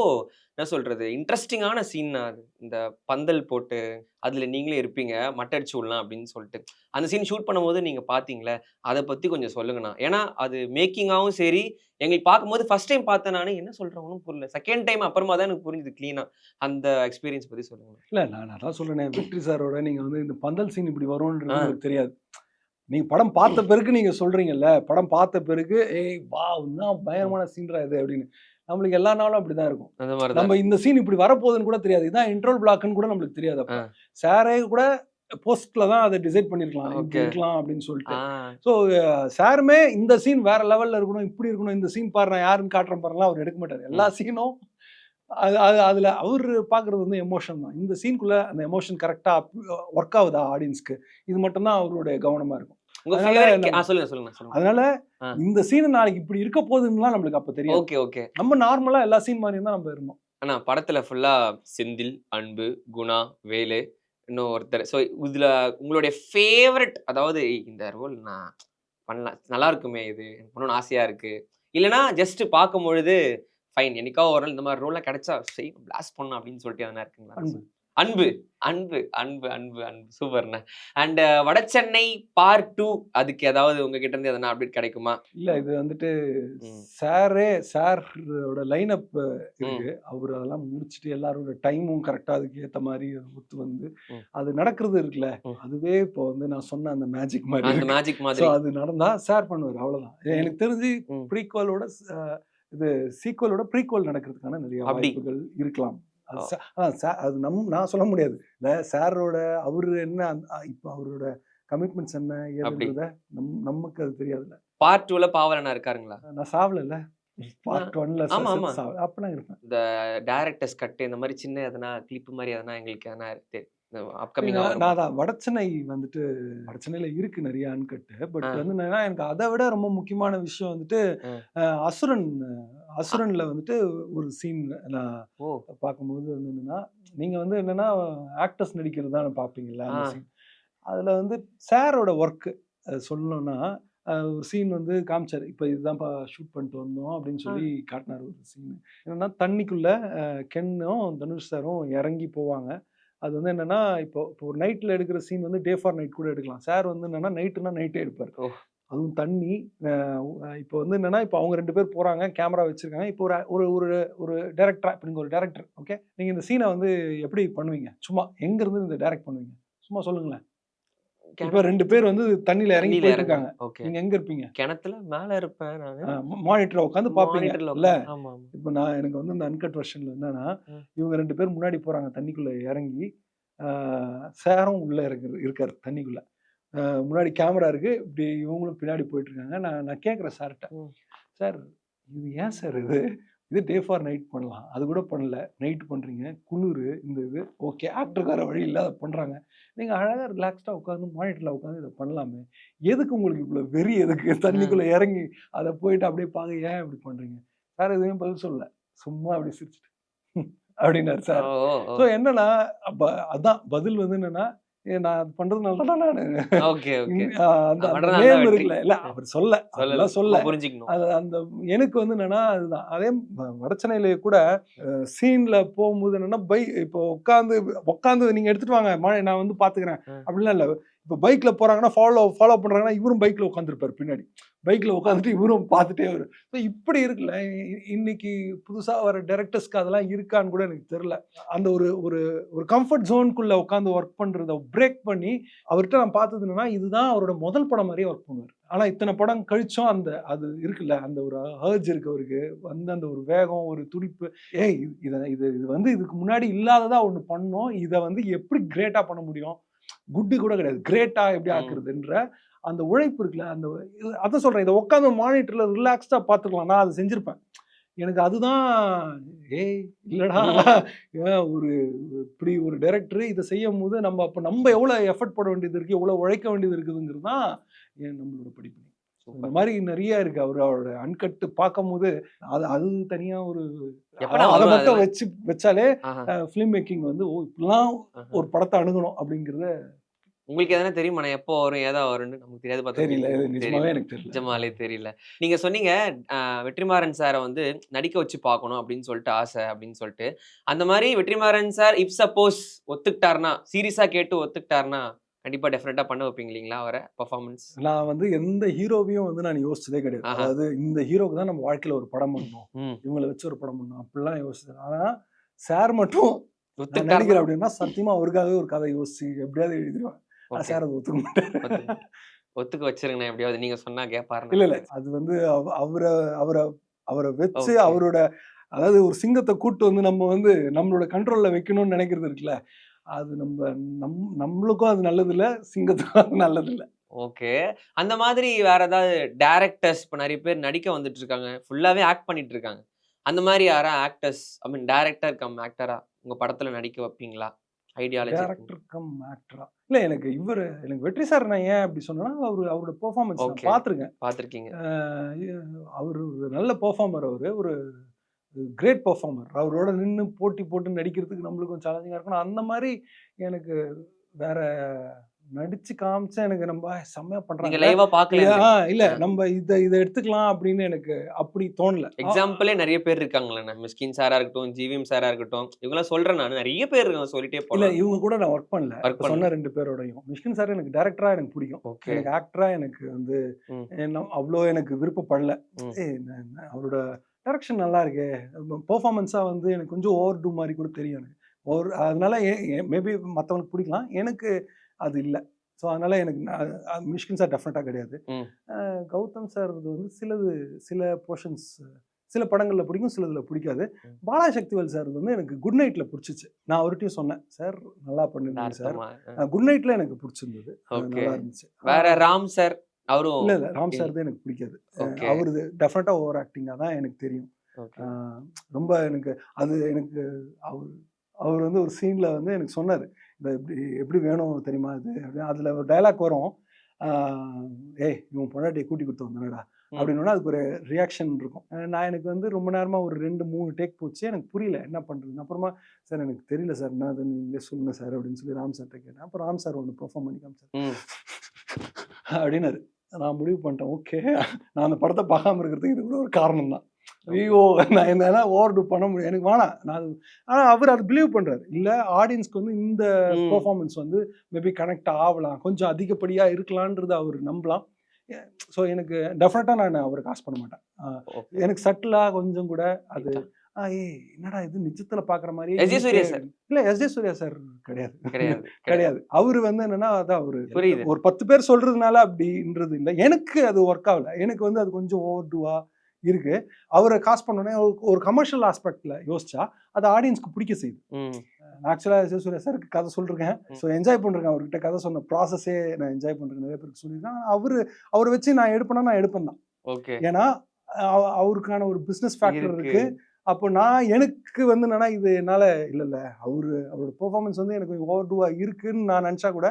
என்ன சொல்றது? இன்ட்ரெஸ்டிங்கான சீன் அது. இந்த பந்தல் போட்டு அதுல நீங்களே இருப்பீங்க. மட்டடிச்சு விடலாம் அப்படின்னு சொல்லிட்டு. அந்த சீன் ஷூட் பண்ணும்போது நீங்க பாத்தீங்களே அதை பத்தி கொஞ்சம் சொல்லுங்கண்ணா ஏன்னா அது மேக்கிங்காவும் சரி எங்களுக்கு பார்க்கும்போது ஃபர்ஸ்ட் டைம் பார்த்தேன் நானு. என்ன சொல்றவனும் புரியல. செகண்ட் டைம் அப்புறமா தான் எனக்கு புரிஞ்சுது க்ளீனா அந்த எக்ஸ்பீரியன்ஸ் பத்தி சொல்லுங்க இல்ல நான் அதான் சொல்றேன். வெற்றி சாரோட நீங்க வந்து இந்த பந்தல் சீன் இப்படி வரும்ன்றது தெரியாது. நீங்க படம் பார்த்த பிறகு நீங்க சொல்றீங்கல்ல படம் பார்த்த பிறகு ஏய் வா என்ன பயங்கரமான சீன்ரா இது? அப்படின்னு. நம்மளுக்கு எல்லா நாளும் இருக்கும். மாதிரி தான் நம்ம இந்த சீன் இப்படி வரப்போகுதுன்னு கூட தெரியாது. இதான் இன்ட்ரோல் பிளாக்னு கூட நம்மளுக்கு தெரியாது அப்ப. சாரே கூட போஸ்ட்ல தான் அதை டிசைட் பண்ணிருக்கலாம். இருக்கலாம் அப்படின்னு சொல்லிட்டு. ஸோ சாருமே இந்த சீன் வேற லெவல்ல இருக்கணும் இப்படி இருக்கணும் இந்த சீன் பாரு நான் யாருன்னு காட்டுறேன் பாருலாம் அவர் எடுக்க மாட்டார். எல்லா சீனும் அது அது அதுல அவர் பாக்குறது வந்து எமோஷன் தான். இந்த சீனுக்குள்ள அந்த எமோஷன் கரெக்டா ஒர்க் ஆகுதா ஆடியன்ஸ்க்கு இது மட்டும்தான் அவருடைய கவனமா இருக்கும். அதனால. இந்த சீன் நாளைக்கு இப்படி இருக்க போகுதுன்னுலாம் நம்மளுக்கு அப்ப தெரியும் ஓகே ஓகே. நம்ம நார்மலா எல்லா சீன் மாதிரியும் தான் நம்ம இருந்தோம். ஆனா படத்துல ஃபுல்லா செந்தில் அன்பு குணா வேலு இன்னும் ஒருத்தர். ஸோ இதுல உங்களுடைய ஃபேவரட் அதாவது "ஏய், இந்த ரோல் நான் பண்ணலாம். நல்லா இருக்குமே இது. பண்ணணும்னு ஆசையா இருக்கு. இல்லைன்னா ஜஸ்ட் பார்க்கும் பொழுது ஃபைன் என்னைக்கா ஒரு நாள் இந்த மாதிரி ரோல்லாம் கிடைச்சா சரி பிளாஸ்ட் பண்ணணும் அப்படின்னு சொல்லிட்டு எதனா இருக்குங்களா? அன்பு அன்பு அன்பு அன்பு அன்பு சூப்பர்ண்ணே அண்ட் வடசென்னை பார்ட் டூ அதுக்கு ஏதாவது உங்ககிட்ட இருந்து எதனா அப்டேட் கிடைக்குமா இல்ல இது வந்துட்டு. சாரே சாரோட லைன் அப் இருக்கு அவர் அதெல்லாம் முடிச்சுட்டு எல்லாரோட டைமும் கரெக்டா அதுக்கு ஏத்த மாதிரி ஒத்து வந்து. அது நடக்கிறது இருக்குல்ல. அதுவே இப்போ வந்து நான் சொன்ன அந்த மேஜிக் மாதிரி அந்த. மேஜிக் மாதிரி அது நடந்தா ஷேர் பண்ணுவார் அவ்வளவுதான் எனக்கு தெரிஞ்சு. ப்ரீக்வலோட இது சீக்வலோட ப்ரீக்வல் நடக்கிறதுக்கான நிறைய. வாய்ப்புகள் இருக்கலாம் அது நம் நான் சொல்ல முடியாது. இந்த சாரோட அவரு என்ன இப்போ அவரோட கமிட்மெண்ட்ஸ் என்ன. ஏதுன்றத நம் நமக்கு அது தெரியாதுல்ல. பார்ட் டூல பாவலனா இருக்காருங்களா? நான் சாவல பார்ட் ஒன்ல ஆமா, ஆமா. அப்ப நான் இருப்பேன். இந்த டேரக்டர்ஸ் கட்டு இந்த மாதிரி சின்ன எதனா கிளிப் மாதிரி எதனா எங்களுக்கு எதனா நான் தான் வடச்சென்னை வந்துட்டு வடச்சென்னையில இருக்கு நிறைய அன்கட்டு பட். வந்து எனக்கு அதை விட ரொம்ப முக்கியமான விஷயம் வந்துட்டு அசுரன் அசுரன்ல வந்துட்டு ஒரு சீன் நான் பார்க்கும்போது வந்து என்னன்னா நீங்க வந்து என்னன்னா ஆக்டர்ஸ் நடிக்கிறது தான் பார்ப்பீங்கல்ல அதுல வந்து சாரோட ஒர்க் சொல்லணும்னா ஒரு சீன் வந்து காமிச்சாரு. இப்போ இதுதான்ப்பா ஷூட் பண்ணிட்டு வந்தோம் அப்படின்னு சொல்லி காட்டினார் ஒரு சீன் என்னன்னா தண்ணிக்குள்ள கென்னும் தனுஷ் சாரும் இறங்கி போவாங்க. அது வந்து என்னன்னா இப்போ இப்போ ஒரு நைட்ல எடுக்கிற சீன் வந்து டே ஃபார் நைட் கூட எடுக்கலாம். சார் வந்து என்னன்னா நைட்டுனா நைட்டே எடுப்பார். அதுவும் தண்ணி இப்போ வந்து என்னன்னா இப்போ அவங்க ரெண்டு பேர் போறாங்க கேமரா வச்சிருக்காங்க. இப்போ ஒரு ஒரு ஒரு ஒரு டேரக்டரா இப்போ நீங்க ஒரு டேரக்டர் ஓகே நீங்க இந்த சீனை வந்து எப்படி பண்ணுவீங்க? சும்மா எங்க இருந்து இந்த டைரக்ட் பண்ணுவீங்க? சும்மா சொல்லுங்களேன். இப்போ ரெண்டு பேர் வந்து தண்ணியில இறங்கி இருக்காங்க ஓகே நீங்க எங்க இருப்பீங்க? கிணத்துல மேல இருப்பேன் நானு. மானிட்டர் உட்காந்து Monitorல இல்ல? இப்போ நான் எனக்கு வந்து இந்த அன்கட் வெர்ஷன்ல என்னன்னா. இவங்க ரெண்டு பேர் முன்னாடி போறாங்க தண்ணிக்குள்ள இறங்கி சாரும் உள்ள இருக்கு இருக்காரு தண்ணிக்குள்ள. முன்னாடி கேமரா இருக்கு. இப்படி இவங்களும் பின்னாடி போயிட்டு இருக்காங்க நான் நான் கேட்குறேன் சார்கிட்ட. சார் இது ஏன் சார் இது? இது டே ஃபார் நைட் பண்ணலாம். அது கூட பண்ணல. நைட் பண்றீங்க. குளிர் இந்த இது. ஓகே ஆக்டருக்கு வர வழி இல்லை அதை பண்றாங்க. நீங்க அழகா ரிலாக்ஸ்டா உட்காந்து மானிட்டர்ல உட்காந்து இதை பண்ணலாமே. எதுக்கு உங்களுக்கு இவ்வளவு வெறி எதுக்கு? தண்ணிக்குள்ள இறங்கி அதை போயிட்டு அப்படியே பாங்க ஏன் இப்படி பண்றீங்க? சார் எதுவும் பதில் சொல்லல. சும்மா அப்படி சிரிச்சிட்டு. அப்படின்னாரு சார். ஸோ என்னன்னா அப்ப அதான் பதில் வந்து என்னன்னா நான் அது பண்றதுனால தான் நான். ஓகே. இருக்குல்ல இல்ல அவர் சொல்ல சொல்ல. புரிஞ்சுக்கணும். அது அந்த எனக்கு வந்து என்னன்னா அதுதான். அதே வ- வடச்சென்னையில கூட சீன்ல போகும்போது என்னன்னா பை இப்போ உட்காந்து உட்காந்து நீங்க எடுத்துட்டு வாங்க நான் வந்து பாத்துக்கிறேன். அப்படிலாம் இல்ல. இப்போ பைக்கில் போகிறாங்கன்னா ஃபாலோ ஃபாலோ பண்ணுறாங்கன்னா இவரும் பைக்கில் உட்காந்துருப்பார் பின்னாடி. பைக்கில் உட்காந்துட்டு இவரும் பார்த்துட்டே வரும் ஸோ இப்படி இருக்குல்ல இ- இன்னைக்கு புதுசாக வர டேரக்டர்ஸ்க்கு அதெல்லாம் இருக்கான்னு கூட எனக்கு தெரில அந்த ஒரு ஒரு ஒரு கம்ஃபர்ட் ஜோனுக்குள்ளே உட்காந்து ஒர்க் பண்ணுறத பிரேக் பண்ணி அவர்கிட்ட நான் பார்த்தது என்னன்னா இதுதான் அவரோட முதல் படம் மாதிரியே ஒர்க் பண்ணுவார். ஆனால் இத்தனை படம் கழிச்சும் அந்த அது இருக்குல்ல அந்த ஒரு ஹர்ஜ் இருக்கு அவருக்கு. வந்து அந்த ஒரு வேகம் ஒரு துடிப்பு. ஏய் இது- இது இது வந்து இதுக்கு முன்னாடி இல்லாததாக ஒன்று பண்ணோம். இதை வந்து எப்படி கிரேட்டாக பண்ண முடியும்? குட்டு கூட கிடையாது. கிரேட்டா எப்படி. ஆக்குறதுன்ற அந்த உழைப்பு இருக்குல்ல அந்த அதான் சொல்றேன். இதை உட்காந்து மானிட்டர்ல ரிலாக்ஸ்டா பார்த்துக்கலாம். நான் அதை செஞ்சிருப்பேன். எனக்கு அதுதான் ஏய் இல்லடா. ஒரு இப்படி ஒரு டைரக்டர் இதை செய்யும் போது நம்ம அப்போ நம்ம எவ்வளோ எஃபர்ட் போட வேண்டியது இருக்கு எவ்வளோ உழைக்க வேண்டியது இருக்குதுங்கிறது தான் நம்மளோட படிப்பு இந்த மாதிரி நிறைய இருக்கு. அவர் அவரோட அன்கட்டு பார்க்கும்போது அது அது தனியா ஒரு அதை மட்டும்? வச்சு வச்சாலே ஃபிலிம் மேக்கிங் வந்து ஓ இப்படிலாம். ஒரு படத்தை அணுகணும் அப்படிங்கறத உங்களுக்கு எதனா தெரியுமா? நான் எப்போ வரும் ஏதா வரும்னு? நமக்கு தெரியாது பார்த்தா தெரியல. நிஜமாவே எனக்கு தெரியல. நிஜமாலே தெரியல. நீங்க சொன்னீங்க அஹ், வெற்றிமாறன் சாரை வந்து நடிக்க வச்சு பார்க்கணும் அப்படின்னு சொல்லிட்டு ஆசை அப்படின்னு சொல்லிட்டு. அந்த மாதிரி வெற்றிமாறன் சார் இப் சப்போஸ் ஒத்துக்கிட்டாருன்னா சீரியஸா கேட்டு ஒத்துக்கிட்டாருன்னா கண்டிப்பா டெஃபினட்டா பண்ண வைப்பீங்க இல்லைங்களா அவரை? பர்ஃபார்மன்ஸ் நான் வந்து எந்த ஹீரோவையும் வந்து நான் யோசிச்சதே கிடையாது. அதாவது இந்த ஹீரோக்கு தான் நம்ம வாழ்க்கையில ஒரு படம் பண்ணணும். இவங்களை வச்சு ஒரு படம் பண்ணணும். அப்படிலாம் யோசிச்சது. ஆனா சார் மட்டும் நடிக்கிறேன் அப்படின்னா சத்தியமா அவருக்காகவே ஒரு கதை யோசிச்சு எப்படியாவது எழுதிடுவேன். சார் அதை ஒத்துக்க மாட்டாரு. ஒத்துக்க- வச்சிருங்கண்ணே எப்படியாவது நீங்க சொன்னா கேட்பாரு இல்ல இல்ல. அது வந்து அவ- அவரை அவரை அவரை வச்சு. அவரோட அதாவது ஒரு சிங்கத்தை கூட்டு வந்து நம்ம வந்து நம்மளோட கண்ட்ரோல்ல வைக்கணும்னு நினைக்கிறது இருக்குல்ல. அது நம்ம நம் நம்மளுக்கும் அது நல்லது இல்ல சிங்கத்துக்கும் அது நல்லது இல்ல ஓகே. அந்த மாதிரி வேற ஏதாவது டேரக்டர்ஸ் இப்போ நிறைய பேர் நடிக்க வந்துட்டு இருக்காங்க ஃபுல்லாவே ஆக்ட் பண்ணிட்டு இருக்காங்க அந்த மாதிரி யாரா actors I mean director cum ஆக்டரா உங்க படத்துல நடிக்க வைப்பீங்களா? ஐடியாலஜி டேரக்டர் கம் ஆக்டரா இல்ல எனக்கு இவர் எனக்கு வெற்றி சார் நான் ஏன் அப்படி சொன்னேன்னா அவரு அவரோட பெர்ஃபார்மன்ஸ் பார்த்துருக்கேன். பார்த்துருக்கீங்க. அவர் ஒரு நல்ல பெர்ஃபார்மர் அவர். ஒரு கிரேட் பெர்ஃபார்மர் அவரோட நின்று போட்டி போட்டு நடிக்கிறதுக்கு நம்மளுக்கும் சேலஞ்சிங்காக இருக்கணும் அந்த மாதிரி எனக்கு வேற நடிச்சு காமிச்சா எனக்கு நம்ம செம்மையா பண்றாங்க. லைவா பாக்கல ஆ, இல்ல நம்ம இத இத எடுத்துக்கலாம் அப்படின்னு எனக்கு அப்படி தோணல. எக்ஸாம்பிளே நிறைய பேர் இருக்காங்களே மிஸ்கின் சாரா இருக்கட்டும் ஜிவிஎம் சாரா இருக்கட்டும் இவங்கெல்லாம் சொல்றேன் நான். நிறைய பேர் இருக்காங்க சொல்லிட்டே இல்ல இவங்க கூட நான் ஒர்க் பண்ணல. சொன்ன ரெண்டு பேரோடையும். மிஷ்கின் சார் எனக்கு டேரக்டரா எனக்கு பிடிக்கும். ஓகே எனக்கு ஆக்டரா எனக்கு வந்து அவ்வளோ எனக்கு விருப்பப்படல. அவரோட டைரக்ஷன் நல்லா இருக்கே. பெர்ஃபார்மன்ஸா வந்து எனக்கு கொஞ்சம் ஓவர் டூ மாதிரி கூட தெரியும் எனக்கு. ஓவர் அதனால மேபி மற்றவங்களுக்கு பிடிக்கலாம். எனக்கு அது இல்லை. ஸோ அதனால எனக்கு மிஷ்கின் சார் டெஃபினட்டாக கிடையாது. கௌதம் சார் வந்து சிலது சில போர்ஷன்ஸ் சில படங்கள்ல பிடிக்கும் சிலதுல பிடிக்காது. பாலா சக்திவேல் சார் வந்து எனக்கு குட் நைட்ல பிடிச்சிச்சு. நான் அவர்கிட்டயும் சொன்னேன் சார் நல்லா பண்ணிருந்தீங்க சார் குட் நைட்ல எனக்கு பிடிச்சிருந்தது. நல்லா இருந்துச்சு. வேற ராம் சார் அவரும் இல்ல இல்ல. ராம். சார் தான் எனக்கு பிடிக்காது. அவரு டெஃபினட்டா ஓவர் ஆக்டிங்கா தான் எனக்கு தெரியும். ரொம்ப எனக்கு அது எனக்கு அவர் அவர் வந்து ஒரு சீன்ல வந்து எனக்கு சொன்னார். இந்த எப்படி எப்படி வேணும் தெரியுமா இது? அப்படின்னு. அதுல ஒரு டைலாக் வரும். ஏய் இவன் பொண்டாட்டியை கூட்டி கொடுத்து வந்தானடா. அப்படின்னா அதுக்கு ஒரு ரியாக்ஷன் இருக்கும். நான் எனக்கு வந்து ரொம்ப நேரமா ஒரு ரெண்டு மூணு டேக் போச்சு. எனக்கு புரியல என்ன பண்றதுன்னு. அப்புறமா சார் எனக்கு தெரியல சார். என்ன அது நீங்களே சொல்லுங்க சார். அப்படின்னு சொல்லி ராம் சார்கிட்ட கேட்டேன். அப்புறம் ராம் சார் ஒன்று பெர்ஃபார்ம் பண்ணி காமிச்சார். ம். அப்படின்னாரு. நான் முடிவு பண்ணிட்டேன். ஓகே நான் அந்த படத்தை பார்க்காம இருக்கிறதுக்கு இது கூட ஒரு காரணம் தான் ஐயோ நான் என்ன ஓவர் டூ பண்ண முடியும்? எனக்கு வேணாம். நான் ஆனால் அவர் அது பிலீவ் பண்றாரு. இல்ல ஆடியன்ஸ்க்கு வந்து இந்த. பெர்ஃபார்மன்ஸ் வந்து மேபி கனெக்ட் ஆகலாம். கொஞ்சம் அதிகப்படியா இருக்கலான்றது அவர் நம்பலாம். ஸோ எனக்கு டெஃபினட்டாக நான் அவரை காசு பண்ண மாட்டேன். எனக்கு சட்டிலாக கொஞ்சம் கூட அது ஏய் என்னடா இது? நிஜத்துல பாக்குற மாதிரி. இல்ல எஸ். ஜே. சூர்யா சார் கிடையாது. கிடையாது கிடையாது. அவரு வந்து என்னன்னா அதான் அவரு புரியுது. ஒரு பத்து பேர் சொல்றதுனால அப்படின்றது இல்ல. எனக்கு அது ஒர்க் ஆகல. எனக்கு வந்து அது கொஞ்சம் ஓவர் டூவா இருக்கு. அவரை காசு பண்ணோடனே ஒரு- ஒரு கமர்ஷியல் ஆஸ்பெக்ட்ல யோசிச்சா அது ஆடியன்ஸ்க்கு பிடிக்க செய்யுது. ஆக்சுவலாக எஸ். சூர்யா சாருக்கு கதை சொல்லிருக்கேன் ஸோ என்ஜாய் பண்ணிருக்கேன். அவர்கிட்ட கதை சொன்ன ப்ராசஸே நான் என்ஜாய் பண்றேன். நிறைய பேருக்கு சொல்லியிருக்கேன். அவரு அவரை வச்சு நான் எடுப்பேன்னா நான் எடுப்பேன் தான். ஏன்னா அவ- அவருக்கான ஒரு பிசினஸ் ஃபேக்டர் இருக்கு. அப்போ நான் எனக்கு வந்து என்னன்னா இது என்னால இல்ல இல்ல அவரு அவரோட பெர்ஃபார்மன்ஸ் வந்து எனக்கு ஓவர் டூவா இருக்குன்னு நான் நினைச்சா கூட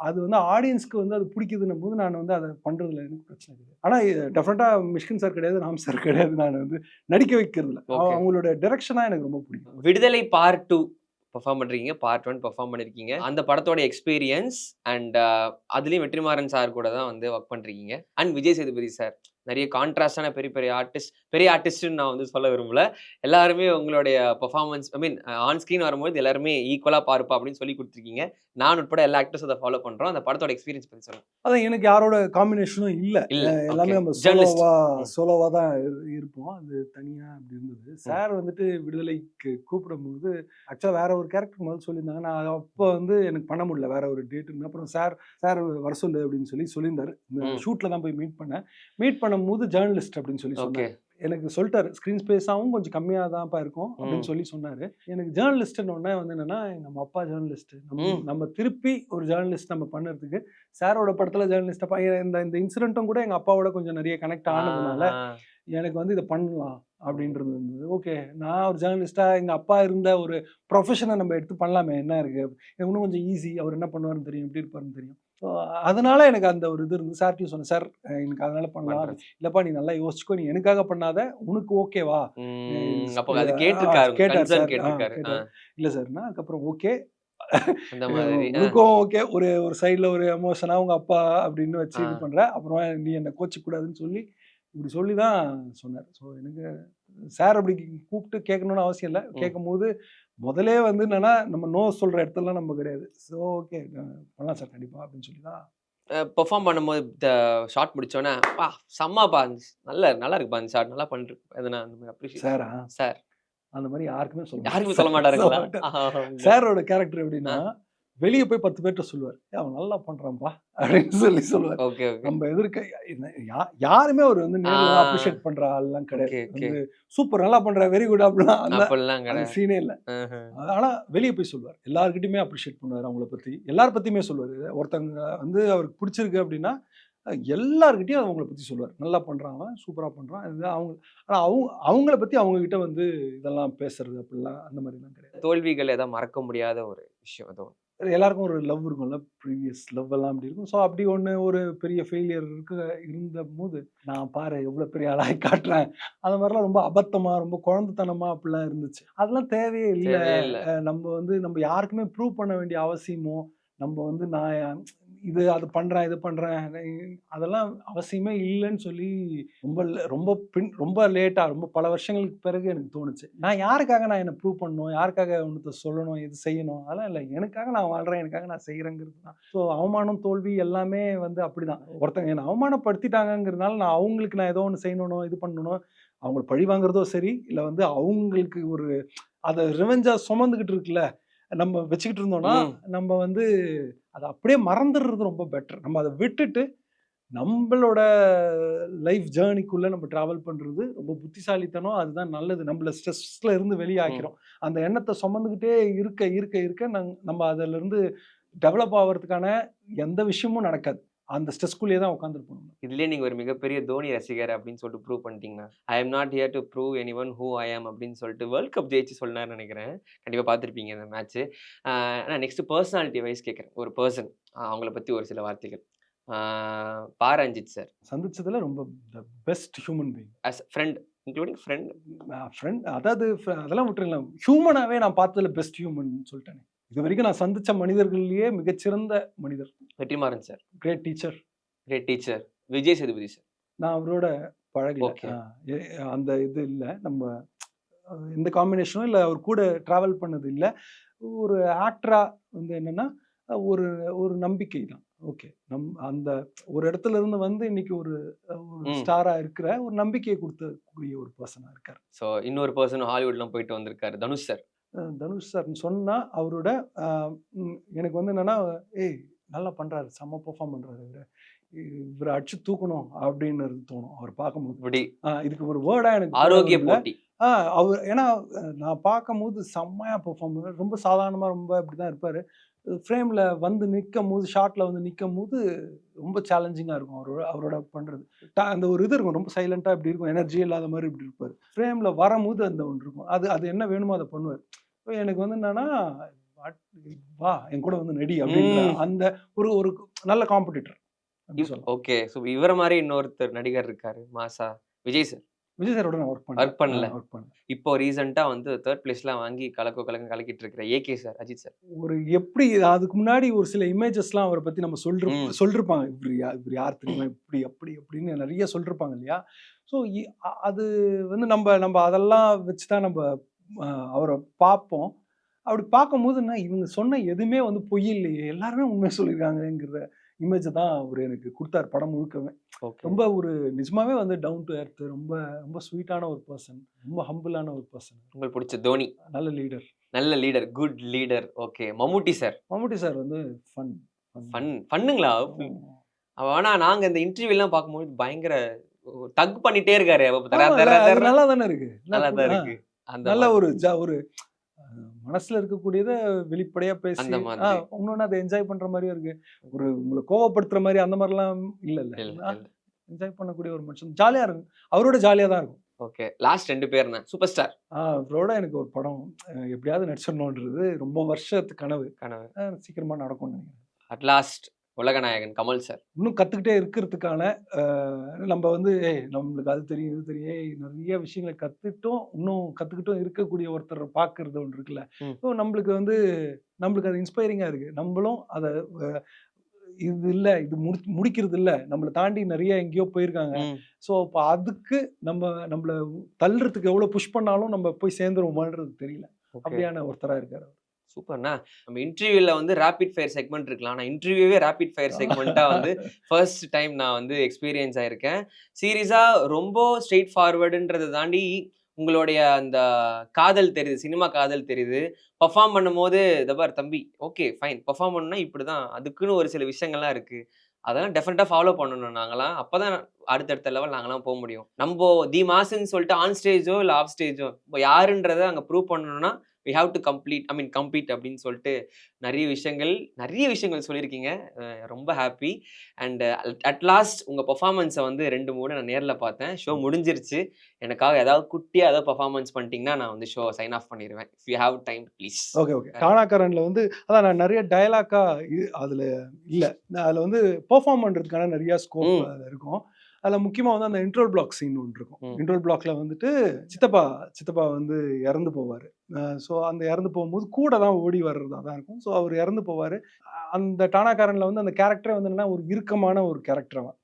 அது வந்து ஆடியன்ஸ்க்கு வந்து அது பிடிக்குதுன்னும் போது நான் வந்து அதை பண்றதுல எனக்கு பிரச்சனை கிடையாது. ஆனா டெஃபினட்டா மிஷ்கின் சார் கிடையாது ராம் சார் கிடையாது நான் வந்து நடிக்க வைக்கிறதுல. அவங்களோட டைரக்ஷனா எனக்கு ரொம்ப பிடிக்கும். விடுதலை பார்ட் டூ பெர்ஃபார்ம் பண்றீங்க பார்ட் ஒன் பெர்ஃபார்ம் பண்ணிருக்கீங்க. அந்த படத்தோட எக்ஸ்பீரியன்ஸ் அண்ட் அதுலயும் வெற்றிமாறன் சார் கூட தான் வந்து ஒர்க் பண்றீங்க அண்ட் விஜய் சேதுபதி சார் நிறைய கான்ட்ராஸ்டான பெரிய பெரிய ஆர்டிஸ்ட் பெரிய ஆர்டிஸ்ட்னு நான் வந்து சொல்ல விரும்பல. எல்லாருமே உங்களுடைய performance I mean on screen வரும்போது எல்லாருமே ஈக்குவலா பார்ப்பா அப்படின்னு சொல்லி கொடுத்துருக்கீங்க. நான் உட்பட எல்லா ஆக்டர்ஸும் அதை ஃபாலோ பண்றோம். அந்த படத்தோட எக்ஸ்பீரியன்ஸ் பத்தி சொல்லுங்க. அதான் எனக்கு யாரோட காம்பினேஷனும் இல்ல. இல்ல, எல்லாமே. நம்ம. சோலோவா ம். சோலோவா தான் இரு- இருப்போம். அது தனியா அப்படி இருந்தது. சார் வந்துட்டு விடுதலைக்கு கூப்பிடும்போது ஆக்சுவலா வேற ஒரு கேரக்டர் முதல்ல சொல்லியிருந்தாங்க. நான் அப்போ வந்து எனக்கு பண்ண முடியல. வேற ஒரு டேட்டுன்னு அப்புறம் சார் சார் வர சொல்லு அப்படின்னு சொல்லி சொல்லியிருந்தாரு. ஷூட்ல தான் போய் மீட் பண்ணேன். மீட் பண்ணும்போது ஜேர்னலிஸ்ட் அப்படின்னு சொல்லி ஓகே சொன்னார். எனக்கு சொல்லிட்டாரு ஸ்க்ரீன் ஸ்பேஸாகவும் கொஞ்சம் கம்மியாக தான்ப்பா இருக்கும் அப்படின்னு. சொல்லி சொன்னாரு. எனக்கு ஜேர்னலிஸ்ட்னு உடனே வந்து என்னன்னா நம்ம அப்பா ஜேர்னலிஸ்ட் நம்ம திருப்பி ஒரு ஜேர்னலிஸ்ட் நம்ம பண்ணுறதுக்கு சாரோட படத்துல ஜேர்னலிஸ்ட் அப்பா இந்த இந்த இன்சிடென்ட்டும் கூட எங்க அப்பாவோட கொஞ்சம் நிறைய கனெக்ட் ஆனதுனால எனக்கு வந்து இதை பண்ணலாம் அப்படின்றது இருந்தது. ஓகே நான் ஒரு ஜேர்னலிஸ்டா எங்க அப்பா இருந்த ஒரு ப்ரொஃபஷனை நம்ம எடுத்து பண்ணலாமே என்ன இருக்கு? எனக்கு இன்னும் கொஞ்சம் ஈஸி அவர் என்ன பண்ணுவாருன்னு தெரியும் எப்படி இருப்பாருன்னு தெரியும். ஸோ அதனால எனக்கு அந்த ஒரு இது இருந்து சார்ட்டையும் சொன்னேன் சார் எனக்கு அதனால பண்ணலாம். இல்லப்பா நீ நல்லா யோசிச்சுக்கோ நீ எனக்காக பண்ணாத உனக்கு ஓகேவா கேட்டார் கன்சர்ன் சார். இல்ல சார்னா அதுக்கப்புறம் ஓகே. உனக்கும் ஓகே ஒரு ஒரு சைடுல ஒரு எமோஷனா உங்க அப்பா அப்படின்னு வச்சு இது. பண்ற அப்புறமா நீ என்ன கோச்சிக்க கூடாதுன்னு சொல்லி இப்படி சொல்லி தான் சொன்னார். ஸோ எனக்கு சார் அப்படி கூப்பிட்டு கேட்கணும்னு அவசியம் இல்லை. கேட்கும் போது முதலே வந்து என்னன்னா நம்ம நோ சொல்ற இடத்துலலாம் நம்ம கிடையாது. ஸோ ஓகே பண்ணலாம் சார் கண்டிப்பா அப்படின்னு சொல்லி தான் பெர்ஃபார்ம் பண்ணும்போது இந்த ஷார்ட் முடிச்சோன்னே பா செம்மாப்பா நல்ல நல்லா இருக்குப்பா அந்த ஷார்ட் நல்லா பண்ணிருக்கு எதனா அந்த மாதிரி அப்ரிஷியேட் சாரா சார் அந்த மாதிரி யாருக்குமே சொல்ல யாருக்குமே சொல்ல மாட்டார். சாரோட கேரக்டர் எப்படின்னா வெளியே போய் பத்து பேர்கிட்ட சொல்லுவார் "ஏய், அவன் நல்லா பண்றான்ப்பா. அப்படின்னு சொல்லி சொல்லுவார். நம்ம எதிர்க்க யாருமே அவர் வந்து. அப்ரிஷியேட் பண்ற ஆள்லாம் கிடையாது. சூப்பர் நல்லா பண்ற வெரி குட் அப்படிலாம் அந்த சீனே இல்லை. ஆனா வெளியே போய் சொல்லுவார். எல்லார்கிட்டயுமே அப்ரிஷியேட் பண்ணுவார் அவங்கள பத்தி. எல்லார் பத்தியுமே சொல்லுவார். ஒருத்தங்க வந்து அவருக்கு பிடிச்சிருக்கு அப்படின்னா எல்லார்கிட்டயும் அவங்கள பத்தி சொல்லுவார். நல்லா பண்றாங்க சூப்பரா பண்றான். இது அவங்க ஆனா அவங்க அவங்கள பத்தி அவங்க கிட்ட வந்து இதெல்லாம் பேசுறது அப்படிலாம் அந்த மாதிரிலாம் கிடையாது. தோல்விகள் ஏதாவது மறக்க முடியாத ஒரு விஷயம் அதுவும் எல்லாருக்கும் ஒரு லவ் இருக்கும்ல ப்ரீவியஸ் லவ் எல்லாம் அப்படி இருக்கும். ஸோ அப்படி ஒன்று ஒரு பெரிய ஃபெயிலியர் இருக்க இருந்த போது நான் பாரு எவ்வளோ பெரிய ஆளாய் காட்டுறேன். அந்த மாதிரிலாம் ரொம்ப அபத்தமா ரொம்ப குழந்தைத்தனமா அப்படிலாம் இருந்துச்சு. அதெல்லாம் தேவையே இல்லை. நம்ம வந்து நம்ம யாருக்குமே ப்ரூவ் பண்ண வேண்டிய அவசியமோ நம்ம வந்து நான் இது அது பண்றேன் இது பண்றேன். அதெல்லாம் அவசியமே இல்லைன்னு சொல்லி ரொம்ப ரொம்ப பின் ரொம்ப லேட்டா ரொம்ப பல வருஷங்களுக்கு பிறகு எனக்கு தோணுச்சு. நான் யாருக்காக நான் என்ன ப்ரூவ் பண்ணணும்? யாருக்காக ஒன்று சொல்லணும்? இது செய்யணும்? அதெல்லாம் இல்லை. எனக்காக நான் வாழ்றேன். எனக்காக நான் செய்யறேங்கிறது தான். ஸோ அவமானம் தோல்வி எல்லாமே வந்து அப்படிதான். ஒருத்தங்க என்னை அவமானப்படுத்திட்டாங்கங்கிறதுனால நான் அவங்களுக்கு நான் ஏதோ ஒன்று செய்யணும் இது பண்ணணும் அவங்களை பழி வாங்குறதோ சரி இல்லை வந்து அவங்களுக்கு ஒரு அதை ரிவெஞ்சா சுமந்துக்கிட்டு இருக்குல்ல நம்ம வச்சுக்கிட்டு இருந்தோம்னா. நம்ம வந்து அதை அப்படியே மறந்துடுறது ரொம்ப பெட்டர் நம்ம அதை விட்டுட்டு நம்மளோட லைஃப் ஜேர்னிக்குள்ள நம்ம டிராவல் பண்றது ரொம்ப புத்திசாலித்தனம் அதுதான் நல்லது. நம்மள ஸ்ட்ரெஸ்ல இருந்து வெளியாக்கிறோம். அந்த எண்ணத்தை சுமந்துக்கிட்டே இருக்க இருக்க இருக்க நங்- நம்ம அதுல இருந்து டெவலப் ஆகிறதுக்கான எந்த விஷயமும் நடக்காது. அந்த ஸ்ட்ரெஸ்க்குள்ளேயே தான் உட்காந்துருப்போம் இதுலயே நீங்க ஒரு மிகப்பெரிய தோனி ரசிகர் அப்படின்னு சொல்லிட்டு ப்ரூவ் பண்ணிட்டீங்கன்னா I am not here to prove anyone who I am அப்படின்னு சொல்லிட்டு வேர்ல்ட் கப் ஜெயிச்சு சொன்னார்னு நினைக்கிறேன். கண்டிப்பா பார்த்துருப்பீங்க இந்த மேட்ச் நான் நெக்ஸ்ட் பர்சனாலிட்டி வைஸ் கேட்குறேன். ஒரு பர்சன் அவங்கள பத்தி ஒரு சில வார்த்தைகள். ஆஹ் பா ரஞ்சித் சார் சந்திச்சதுல ரொம்ப the best human being as friend including friend friend அதாவது அதெல்லாம் விட்டுருங்களேன். ஹியூமனாவே நான் பார்த்ததுல பெஸ்ட் ஹியூமன் சொல்லிட்டேன். இது வரைக்கும் நான் சந்திச்ச மனிதர்கள்லயே மிகச்சிறந்த மனிதர். Vetrimaaran sir. Great teacher great teacher Vijay Sethupathi sir. நான் அவரோட பழகல அந்த இது இல்லை. நம்ம எந்த காம்பினேஷனும் இல்லை. அவர் கூட ட்ராவல் பண்ணது இல்லை. ஒரு ஆக்டரா வந்து என்னன்னா ஒரு ஒரு நம்பிக்கை தான். ஓகே நம் அந்த ஒரு இடத்துல இருந்து வந்து இன்னைக்கு ஒரு ஒரு. ஸ்டாரா இருக்கிற ஒரு நம்பிக்கையை கொடுத்தக்கூடிய ஒரு பர்சனா இருக்கார். ஸோ இன்னொரு பர்சன் ஹாலிவுட்லாம் போயிட்டு வந்திருக்காரு. தனுஷ் சார். தனுஷ் சார்னு சொன்னா அவரோட எனக்கு வந்து என்னன்னா ஏய் நல்லா பண்றாரு செம்ம பெர்ஃபார்ம் பண்றாரு இவரு. இவரை அடிச்சு தூக்கணும் அப்படின்னு தோணும் அவர் பார்க்கும்போது. இப்படி. இதுக்கு ஒரு வேர்டா எனக்கு ஆரோக்கிய. போட்டி. ஆஹ் அவர் ஏன்னா நான் பார்க்கும்போது செம்மையா பெர்ஃபார்ம் ரொம்ப சாதாரணமா ரொம்ப இப்படிதான் இருப்பாரு. ஃப்ரேம்ல வந்து நிற்கும் போது ஷார்ட்ல வந்து நிற்கும் போது ரொம்ப சேலஞ்சிங்கா இருக்கும் அவரோட அவரோட பண்றது. ட- அந்த ஒரு இது இருக்கும் ரொம்ப சைலண்டா இப்படி இருக்கும் எனர்ஜி இல்லாத மாதிரி இப்படி இருப்பாரு. ஃப்ரேம்ல வரும்போது அந்த ஒன்று இருக்கும். அது அது என்ன வேணுமோ அதை பண்ணுவார். இப்போ எனக்கு வந்து என்னன்னா வா என் கூட வந்து நடி அப்படின்ற. அந்த ஒரு ஒரு நல்ல காம்படிட்டர் ஓகே. ஸோ இவரை மாதிரி இன்னொருத்தர் நடிகர் இருக்காரு மாசா விஜய் சார். விஜய் சாரோட நான் ஒர்க் Work பண்ணல. ஒர்க் பண்ணல. இப்போ ரீசெண்டா வந்து தேர்ட் பிளேஸ்லாம் வாங்கி கலக்கோ கலக்க கலக்கிட்டு இருக்கிற ஏகே சார் அஜித் சார். ஒரு எப்படி அதுக்கு முன்னாடி ஒரு சில இமேஜஸ்லாம் அவரை பத்தி நம்ம சொல்ற. சொல்லிருப்பாங்க. யா இவர் யார் தெரியுமா? இப்படி அப்படி அப்படின்னு நிறைய சொல்லிருப்பாங்க இல்லையா? ஸோ அது வந்து நம்ம நம்ம அதெல்லாம் வச்சு தான் நம்ம அவரை பார்ப்போம். அப்படி பார்க்கும்போது என்ன இவங்க சொன்ன எதுவுமே வந்து பொய் இல்லையே எல்லாருமே உண்மை சொல்லியிருக்காங்கங்கிற இமேஜை தான் அவர் எனக்கு கொடுத்தாரு படம் முழுக்கவே. ரொம்ப ஒரு நிஜமாவே வந்து டவுன் டு எர்த் ரொம்ப ரொம்ப ஸ்வீட்டான ஒரு பர்சன் ரொம்ப ஹம்பிளான ஒரு பர்சன் உங்களுக்கு பிடிச்ச தோனி? நல்ல லீடர் நல்ல leader good leader okay. Mammootty sir Mammootty sir வந்து ஃபன் ஃபன் ஃபன்னுங்களா ஆனா நாங்க இந்த இன்டர்வியூ எல்லாம் பார்க்கும்போது பயங்கர தக் பண்ணிட்டே இருக்காரு. நல்லா தானே இருக்கு. நல்லா தான் இருக்கு. நல்ல. ஒரு ஜா- ஒரு மனசுல இருக்கக்கூடியத வெளிப்படையா பேசி. இன்னொன்னு அதை என்ஜாய் பண்ற மாதிரியும் இருக்கு. ஒரு உங்களை கோவப்படுத்துற மாதிரி அந்த மாதிரிலாம் இல்ல இல்ல. என்ஜாய் பண்ணக்கூடிய ஒரு மனுஷன். ஜாலியா இருக்கும். அவரோட ஜாலியா தான் இருக்கும். ஓகே. லாஸ்ட் ரெண்டு பேர் சூப்பர் ஸ்டார். அவரோட எனக்கு ஒரு படம் எப்படியாவது நடிச்சிடணுன்றது ரொம்ப வருஷத்து கனவு. கனவு. சீக்கிரமா நடக்கும்னு நினைக்கிறேன். At last Ulaganayagan Kamal sir இன்னும் கத்துக்கிட்டே இருக்கிறதுக்கான நம்ம வந்து ஏய் நம்மளுக்கு அது தெரியும் இது தெரியும் நிறைய விஷயங்களை கத்துட்டோம் இன்னும் கத்துக்கிட்டும் இருக்கக்கூடிய ஒருத்தர் பார்க்கறது ஒன்று இருக்குல்ல. ஸோ நம்மளுக்கு வந்து நம்மளுக்கு அது இன்ஸ்பைரிங்கா இருக்கு நம்மளும் அதை இது இல்ல இது முடி முடிக்கிறது இல்ல நம்மளை தாண்டி நிறைய எங்கேயோ போயிருக்காங்க. ஸோ இப்போ அதுக்கு நம்ம நம்மள தள்ளுறதுக்கு எவ்வளவு புஷ் பண்ணாலும் நம்ம போய் சேர்ந்துருவோமான்றது தெரியல. அப்படியான ஒருத்தரா இருக்காரு. சூப்பர்ண்ணா. நம்ம இன்டர்வியூல வந்து ரேபிட் ஃபயர் செக்மெண்ட் இருக்கலாம். ஆனா இன்டர்வியூவே ரேபிட் ஃபயர் செக்மெண்ட்டா வந்து ஃபர்ஸ்ட் டைம் நான் வந்து எக்ஸ்பீரியன்ஸ் ஆயிருக்கேன். சீரியஸா ரொம்ப ஸ்ட்ரெயிட் ஃபார்வர்டுன்றதை தாண்டி உங்களுடைய அந்த காதல் தெரியுது சினிமா காதல் தெரியுது. பர்ஃபார்ம் பண்ணும்போது தபார் தம்பி ஓகே ஃபைன் பர்ஃபார்ம் பண்ணா இப்படிதான். அதுக்குன்னு ஒரு சில விஷயங்கள்லாம் இருக்கு. அதெல்லாம் டெஃபினட்டாக ஃபாலோ பண்ணணும் நாங்களாம் அப்பதான் அடுத்தடுத்த லெவல் நாங்களாம் போக முடியும். நம்ம தி மாசுன்னு சொல்லிட்டு ஆன் ஸ்டேஜோ இல்லை ஆஃப் ஸ்டேஜோ இப்போ யாருன்றதை அங்கே ப்ரூவ் பண்ணணும்னா we have to complete I mean complete அப்படின்னு சொல்லிட்டு நிறைய விஷயங்கள் நிறைய விஷயங்கள் சொல்லியிருக்கீங்க. ரொம்ப ஹாப்பி அண்ட் அட் லாஸ்ட் உங்கள் பர்ஃபார்மன்ஸை வந்து ரெண்டு மூணு நான் நேரில் பார்த்தேன். ஷோ முடிஞ்சிருச்சு. எனக்காக ஏதாவது குட்டியாக ஏதாவது பர்ஃபார்மன்ஸ் பண்ணிட்டீங்கன்னா நான் வந்து ஷோ சைன் ஆஃப் பண்ணிடுவேன் if you have time please okay okay காணாக்காரன்ல வந்து அதான் நான் நிறைய டயலாக்கா அதுல இல்ல. அதுல வந்து பெர்ஃபார்ம் பண்றதுக்கான நிறைய ஸ்கோப் இருக்கும். அதுல முக்கியமா வந்து அந்த இன்ட்ரோல் பிளாக் சீன் ஒன்று இருக்கும். இன்ட்ரோல் பிளாக்ல வந்துட்டு சித்தப்பா சித்தப்பா வந்து இறந்து போவாரு. ஸோ அந்த இறந்து போகும்போது கூட தான் ஓடி வர்றதா தான் இருக்கும். ஸோ அவர் இறந்து போவாரு. அந்த டானாக்காரன்ல வந்து அந்த கேரக்டரே வந்து என்னன்னா ஒரு இறுக்கமான ஒரு கேரக்டர் அவன்.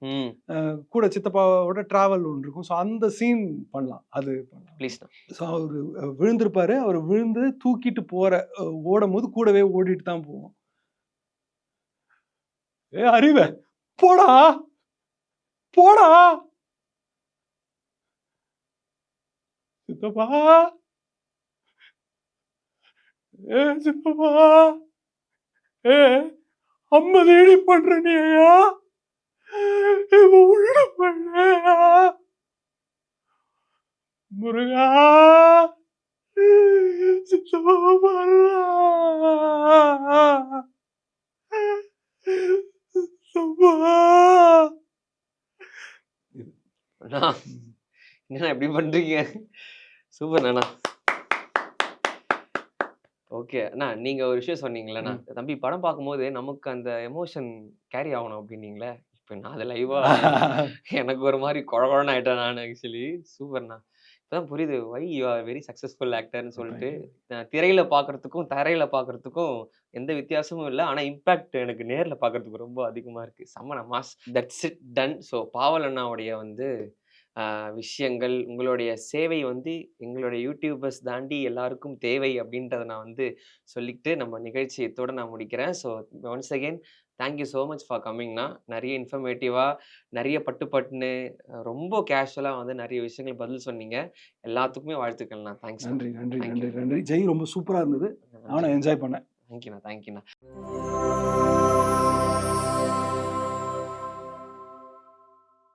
கூட சித்தப்பாவோட டிராவல் ஒன்று இருக்கும். ஸோ அந்த சீன் பண்ணலாம். அது பண்ணலாம். ப்ளீஸ் ஸோ அவர் விழுந்திருப்பாரு. அவர் விழுந்து தூக்கிட்டு போற அஹ், ஓடும் போது கூடவே ஓடிட்டு தான் போவோம். ஏ அறிவ! போடா! போடா. சித்தப்பா. ஏ சித்தப்பா. ஏ அம்மா தேடி பண்ற நீயா இவ உள்ள பண்ணையா முருகா. சித்தப்பா சித்தப்பா. அண்ணா என்னண்ணா இப்படி பண்றீங்க? சூப்பர் அண்ணா. ஓகே அண்ணா நீங்க ஒரு விஷயம் சொன்னீங்களேண்ணா தம்பி படம் பார்க்கும்போது நமக்கு அந்த எமோஷன் கேரி ஆகணும் அப்படின்னீங்களே? இப்போ நான் அதை லைவா எனக்கு ஒரு மாதிரி குழகுழன்னு ஆயிட்டேன் நான் ஆக்சுவலி சூப்பர்ண்ணா இப்பதான் புரியுது. Why you are very successful ஆக்டர்னு சொல்லிட்டு திரையில பார்க்கறதுக்கும் தரையில பார்க்கறதுக்கும் எந்த வித்தியாசமும் இல்லை. ஆனா இம்பாக்ட் எனக்கு நேர்ல பார்க்கறதுக்கு ரொம்ப அதிகமா இருக்கு. செம்ம mass that's it done so Paval அண்ணாவுடைய வந்து ஆஹ், விஷயங்கள் உங்களுடைய சேவை வந்து எங்களுடைய யூடியூபர்ஸ் தாண்டி எல்லாருக்கும் தேவை அப்படின்றத நான் வந்து சொல்லிக்கிட்டு நம்ம நிகழ்ச்சி இதோட நான் முடிக்கிறேன். So once again thank you so much for கம்மிங்னா. நிறைய இன்ஃபர்மேட்டிவாக நிறைய பட்டு பட்டுன்னு ரொம்ப கேஷுவலாக வந்து நிறைய விஷயங்கள் பதில் சொன்னீங்க. எல்லாத்துக்குமே வாழ்த்துக்கள்ண்ணா தேங்க்ஸ் நன்றி நன்றி நன்றி நன்றி. ஜெய் ரொம்ப சூப்பரா இருந்தது. நானும் என்ஜாய் பண்ணேன். தேங்க்யூண்ணா தேங்க்யூண்ணா